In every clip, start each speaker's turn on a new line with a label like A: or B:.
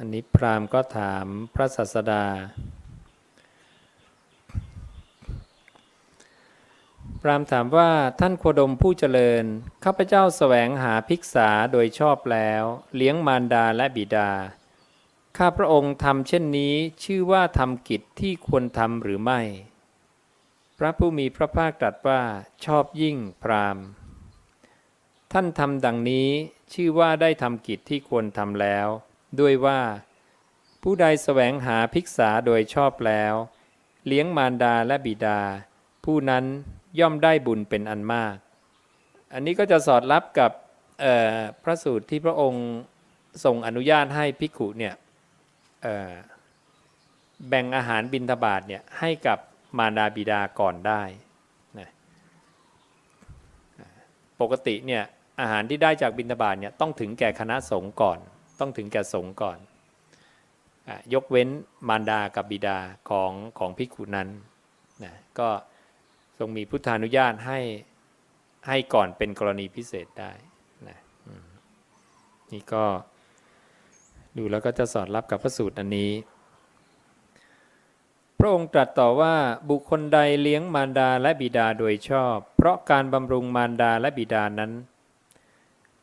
A: อันนี้พราหมณ์ก็ถามพระศาสดา พราหมณ์ถามว่าท่านโคดมผู้เจริญ ข้าพเจ้าแสวงหาภิกษาโดยชอบแล้ว เลี้ยงมารดาและบิดา ข้าพระองค์ทำเช่นนี้ชื่อว่าทำกิจที่ควรทำหรือไม่ พระผู้มีพระภาคตรัสว่าชอบยิ่งพราหมณ์ ท่านทำดังนี้ชื่อว่าได้ทำกิจที่ควรทำแล้ว ด้วยว่า ผู้ใดแสวงหาภิกษาโดยชอบแล้ว เลี้ยงมารดาและบิดา ผู้นั้นย่อมได้บุญเป็นอันมาก อันนี้ก็จะสอดรับกับพระสูตรที่พระองค์ทรงอนุญาตให้ภิกขุเนี่ยแบ่งอาหารบิณฑบาตเนี่ยให้กับมารดาบิดาก่อนได้นะปกติเนี่ยอาหารที่ได้จากบิณฑบาตเนี่ยต้องถึงแก่คณะสงฆ์ก่อน ต้องถึงแก่สงก่อนอยกเว้นมารดากับบิดาของของภิกุนั้นนะก็ทรงมีพุทธานุญาตให้ให้ก่อนเป็นกรณีพิเศษได้นะนี่ก็ดูแล้วก็จะสอดรับกับพระสูตรอันนี้ พระองค์ตรัสต่อว่าบุคคลใดเลี้ยงมารดาและบิดาโดยชอบ เพราะการบำรุงมารดาและบิดานั้น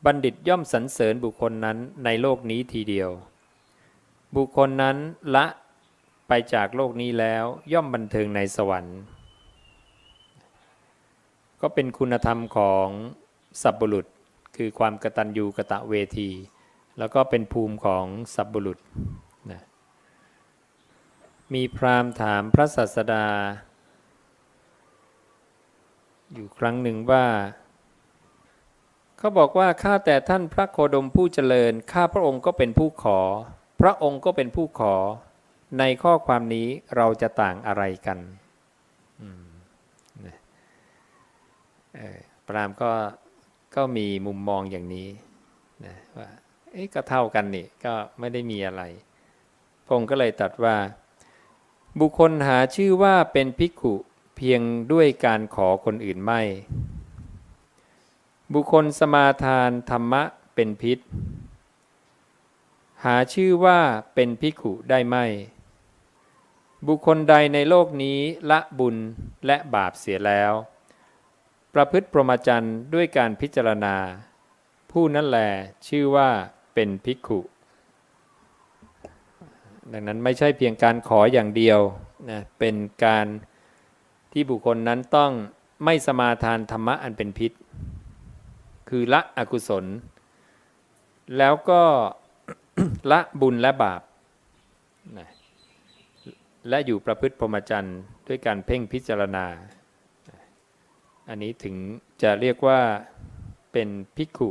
A: บัณฑิตย่อมสรรเสริญบุคคลนั้นในโลกนี้ทีเดียว บุคคลนั้นละไปจากโลกนี้แล้วย่อมบันเทิงในสวรรค์ ก็เป็นคุณธรรมของสัพบุรุษคือความกตัญญูกะตะเวที แล้วก็เป็นภูมิของสัพบุรุษนะมีพราหมณ์ถามพระศาสดา อยู่ครั้งหนึ่งว่า เขาบอกว่าข้าแต่ท่านพระโคดมผู้เจริญ ข้าพระองค์ก็เป็นผู้ขอ พระองค์ก็เป็นผู้ขอ ในข้อความนี้เราจะต่างอะไรกันอืมนะเอ่อพรามก็ก็มีมุมมองอย่างนี้นะว่าเอ๊ะก็เท่ากันนี่ก็ไม่ได้มีอะไร พงค์ก็เลยตรัสว่า บุคคลหาชื่อว่าเป็นภิกขุเพียงด้วยการขอคนอื่นไม่ บุคคลสมาทานธรรมะเป็นพิษ หาชื่อว่าเป็นภิขุได้ไม่ บุคคลใดในโลกนี้ละบุญและบาปเสียแล้ว ประพฤติพรหมจรรย์ด้วยการพิจารณา ผู้นั้นแหลชื่อว่าเป็นภิกขุดังนั้นไม่ใช่เพียงการขออย่างเดียวนะเป็นการที่บุคคลนั้นต้องไม่สมาทานธรรมะอันเป็นพิษ คือละอกุศล แล้วก็ละบุญและบาปนะและอยู่ประพฤติพรหมจรรย์ด้วยการเพ่งพิจารณา อันนี้ถึงจะเรียกว่าเป็นภิกขุ